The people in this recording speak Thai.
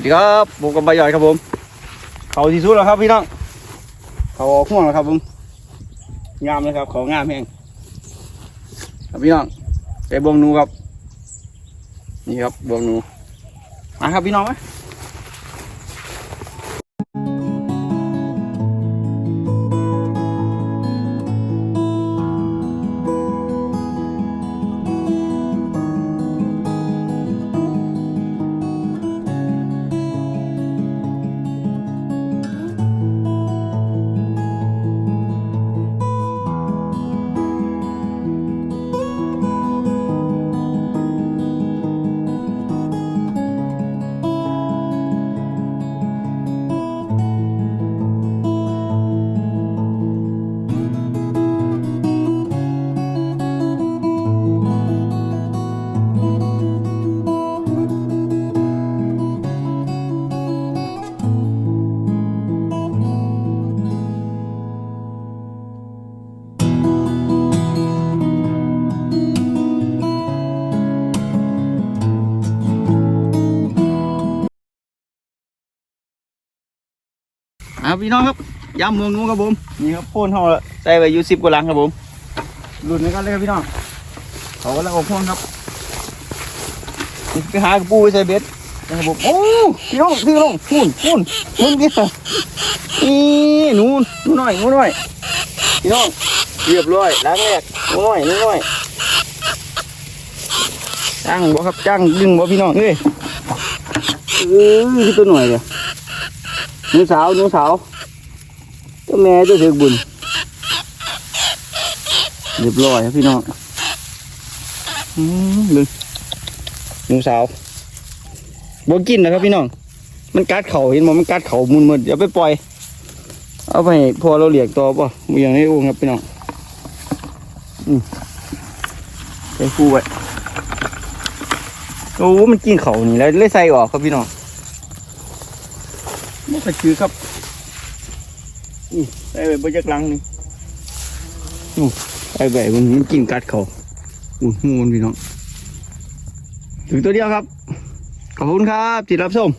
วัสดีครับผมกับใบย่อยครับผม เขาที่สุดแล้วครับพี่น้อง เขาออกห่วงแล้วครับผม งามเลยครับ เขางามแห้งครับพี่น้องไปบวงหนูครับ นี่ครับบวงหนู มาครับพี่น้องไหม อ่าพี่น้องครับยำเมืองนู้นครับผมนี่ครับโพ่นห่อละใส่ไว้อยู่สิบกว่าหลังครับผมรุ่นนี้กันเลยครับพี่น้องเขากำลังออกพ่วงครับนี่ไปหากระปูไปใส่เบ็ดนะครับผมโอ้พี่น้องพี่น้องพุ่นพุ่นพุ่นเดียวนี่หนูหนูหน่อยหนูหน่อยพี่น้องเรียบร้อยล้างแรกหนูหน่อยหนูหน่อยจ้างบ่ครับจ้างดึงบ่พี่น้องเอ้ยเออคือตัวหน่อยเลย หนูสาวหนูสาวตัวแม่ตัวเสือบุญเรียบร้อยครับพี่น้องอืมดึงหนูสาวบ่กินนะครับพี่น้อง มันกัดเข่าเห็นบ่มันกัดเข่ามุนหมดเดี๋ยวไปปล่อย เอาไปพอเราเหลียงต่อป่ะมืออย่างนี้อุ้งครับพี่น้องอืมไปคู่ไว้โอ้ มันกินเข่านี่แล้วเลยใส่ออกครับพี่น้อง ไม่เคยคือครับนี่ใส่ไปบนจักลังนี่นู่นใส่ไปมันมันกินกัดเขาอุ้ยหูมันพี่น้องถึงตัวเดียวครับ ขอบคุณครับที่รับชม